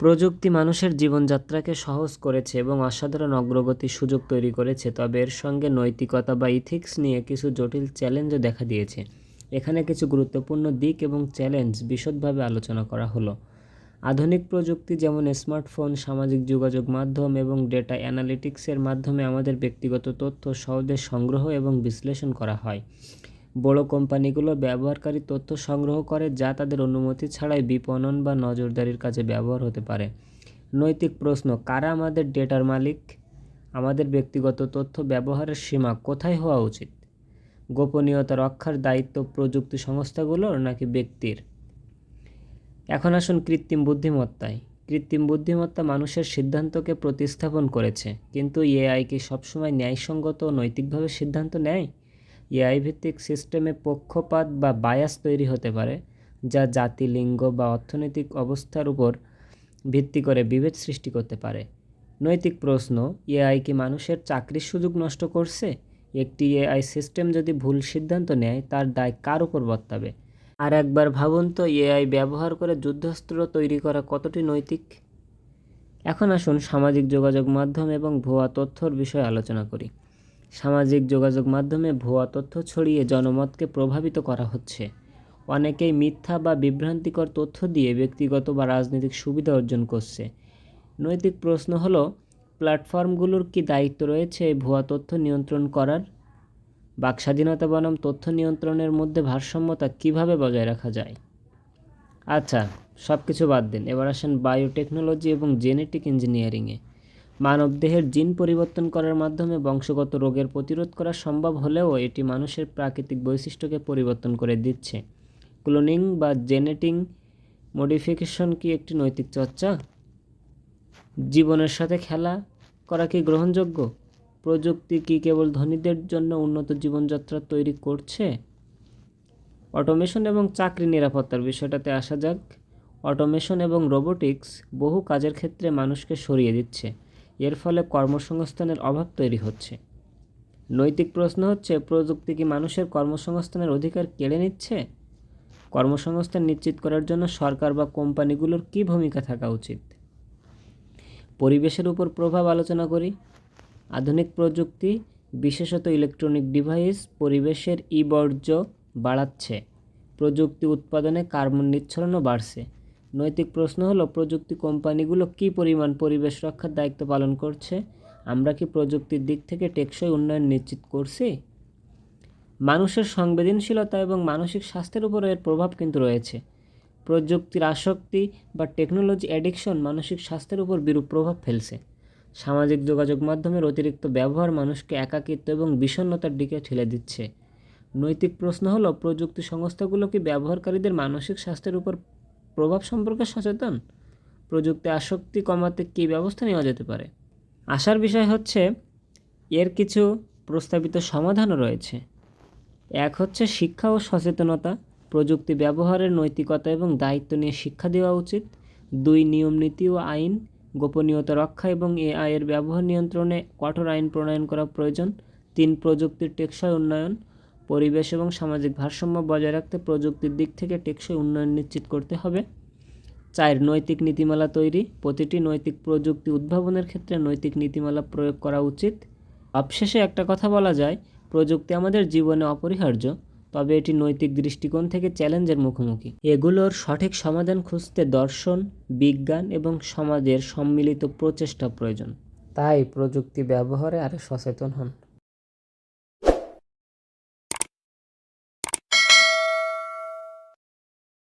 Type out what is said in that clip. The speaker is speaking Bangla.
প্রযুক্তি মানুষের জীবনযাত্রাকে সহজ করেছে এবং অসাধারণ অগ্রগতির সুযোগ তৈরি করেছে, তবে এর সঙ্গে নৈতিকতা বা ইথিক্স নিয়ে কিছু জটিল চ্যালেঞ্জও দেখা দিয়েছে। এখানে কিছু গুরুত্বপূর্ণ দিক এবং চ্যালেঞ্জ বিশদভাবে আলোচনা করা হলো। আধুনিক প্রযুক্তি যেমন স্মার্টফোন সামাজিক যোগাযোগ মাধ্যম এবং ডেটা অ্যানালিটিক্সের মাধ্যমে আমাদের ব্যক্তিগত তথ্য সহজে সংগ্রহ এবং বিশ্লেষণ করা হয়। বড় কোম্পানিগুলো ব্যবহারকারী তথ্য সংগ্রহ করে যা তাদের অনুমতি ছাড়াই বিপণন বা নজরদারির কাজে ব্যবহার হতে পারে। নৈতিক প্রশ্ন, কারা আমাদের ডেটার মালিক? আমাদের ব্যক্তিগত তথ্য ব্যবহারের সীমা কোথায় হওয়া উচিত? গোপনীয়তা রক্ষার দায়িত্ব প্রযুক্তি সংস্থাগুলোর নাকি ব্যক্তির? এখন আসুন কৃত্রিম বুদ্ধিমত্তায়। কৃত্রিম বুদ্ধিমত্তা মানুষের সিদ্ধান্তকে প্রতিস্থাপন করেছে, কিন্তু এআই কি সবসময় ন্যায়সঙ্গত ও নৈতিকভাবে সিদ্ধান্ত নেয়? এআই ভিত্তিক সিস্টেমে পক্ষপাত বা বায়াস তৈরি হতে পারে, যা জাতি, লিঙ্গ বা অর্থনৈতিক অবস্থার উপর ভিত্তি করে বিভেদ সৃষ্টি করতে পারে। নৈতিক প্রশ্ন, এআই কি মানুষের চাকরির সুযোগ নষ্ট করছে? একটি এআই সিস্টেম যদি ভুল সিদ্ধান্ত নেয়, তার দায় কার উপর বর্তাবে? আর একবার ভাবুন তো, এআই ব্যবহার করে যুদ্ধাস্ত্র তৈরি করা কতটি নৈতিক? এখন আসুন সামাজিক যোগাযোগ মাধ্যম এবং ভুয়া তথ্যর বিষয়ে আলোচনা করি। সামাজিক যোগাযোগ মাধ্যমে ভুয়া তথ্য ছড়িয়ে জনমতকে প্রভাবিত করা হচ্ছে। অনেকেই মিথ্যা বা বিভ্রান্তিকর তথ্য দিয়ে ব্যক্তিগত বা রাজনৈতিক সুবিধা অর্জন করছে। নৈতিক প্রশ্ন হলো, প্ল্যাটফর্মগুলোর কি দায়িত্ব রয়েছে এই ভুয়া তথ্য নিয়ন্ত্রণ করার? বাকস্বাধীনতা বনাম তথ্য নিয়ন্ত্রণের মধ্যে ভারসাম্যতা কীভাবে বজায় রাখা যায়? আচ্ছা সব কিছু বাদ দিন। এবার আসেন বায়োটেকনোলজি এবং জেনেটিক ইঞ্জিনিয়ারিংয়ে মানবদেহের জিন পরিবর্তন করার মাধ্যমে বংশগত রোগের প্রতিরোধ করা সম্ভব হলেও এটি মানুষের প্রাকৃতিক বৈশিষ্ট্যকে পরিবর্তন করে দিচ্ছে। ক্লোনিং বা জেনেটিং মডিফিকেশন কি একটি নৈতিক চর্চা? জীবনের সাথে খেলা করা কি গ্রহণযোগ্য? প্রযুক্তি কি কেবল ধনীদের জন্য উন্নত জীবনযাত্রা তৈরি করছে? অটোমেশন এবং চাকরি নিরাপত্তার বিষয়টাতে আসা যাক। অটোমেশন এবং রোবোটিক্স বহু কাজের ক্ষেত্রে মানুষকে সরিয়ে দিচ্ছে। এর ফলে কর্মসংস্থানের অভাব তৈরি হচ্ছে। নৈতিক প্রশ্ন হচ্ছে, প্রযুক্তি কি মানুষের কর্মসংস্থানের অধিকার কেড়ে নিচ্ছে? কর্মসংস্থান নিশ্চিত করার জন্য সরকার বা কোম্পানিগুলোর কী ভূমিকা থাকা উচিত? পরিবেশের উপর প্রভাব আলোচনা করি। আধুনিক প্রযুক্তি, বিশেষত ইলেকট্রনিক ডিভাইস, পরিবেশের ই বর্জ্য বাড়াচ্ছে। প্রযুক্তি উৎপাদনে কার্বন নিঃসরণও বাড়ছে। নৈতিক প্রশ্ন হলো, প্রযুক্তি কোম্পানিগুলো কী পরিমাণ পরিবেশ রক্ষার দায়িত্ব পালন করছে? আমরা কি প্রযুক্তির দিক থেকে টেকসই উন্নয়ন নিশ্চিত করছি? মানুষের সংবেদনশীলতা এবং মানসিক স্বাস্থ্যের উপর এর প্রভাব কিন্তু রয়েছে। প্রযুক্তির আসক্তি বা টেকনোলজি অ্যাডিকশন মানসিক স্বাস্থ্যের উপর বিরূপ প্রভাব ফেলছে। সামাজিক যোগাযোগ মাধ্যমের অতিরিক্ত ব্যবহার মানুষকে একাকিত্ব এবং বিষণ্ণতার দিকে ঠেলে দিচ্ছে। নৈতিক প্রশ্ন হলো, প্রযুক্তি সংস্থাগুলো কি ব্যবহারকারীদের মানসিক স্বাস্থ্যের উপর প্রভাব সম্পর্কে সচেতন? প্রযুক্তি আসক্তি কমাতে কী ব্যবস্থা নেওয়া যেতে পারে? আসার বিষয় হচ্ছে, এর কিছু প্রস্তাবিত সমাধানও রয়েছে। এক হচ্ছে শিক্ষা ও সচেতনতা, প্রযুক্তি ব্যবহারের নৈতিকতা এবং দায়িত্ব নিয়ে শিক্ষা দেওয়া উচিত। দুই, নিয়ম নীতি ও আইন, গোপনীয়তা রক্ষা এবং এআই এর ব্যবহার নিয়ন্ত্রণে কঠোর আইন প্রণয়ন করা প্রয়োজন। তিন, প্রযুক্তির টেকসই উন্নয়ন। পরিবেশ এবং সামাজিক ভারসাম্য বজায় রাখতে প্রযুক্তির দিক থেকে টেকসই উন্নয়ন নিশ্চিত করতে হবে। চার, নৈতিক নীতিমালা তৈরি। প্রতিটি নৈতিক প্রযুক্তি উদ্ভাবনের ক্ষেত্রে নৈতিক নীতিমালা প্রয়োগ করা উচিত। অবশেষে একটা কথা বলা যায়, প্রযুক্তি আমাদের জীবনে অপরিহার্য, তবে এটি নৈতিক দৃষ্টিকোণ থেকে চ্যালেঞ্জের মুখোমুখি। এগুলোর সঠিক সমাধান খুঁজতে দর্শন, বিজ্ঞান এবং সমাজের সম্মিলিত প্রচেষ্টা প্রয়োজন। তাই প্রযুক্তি ব্যবহারে আরও সচেতন হন।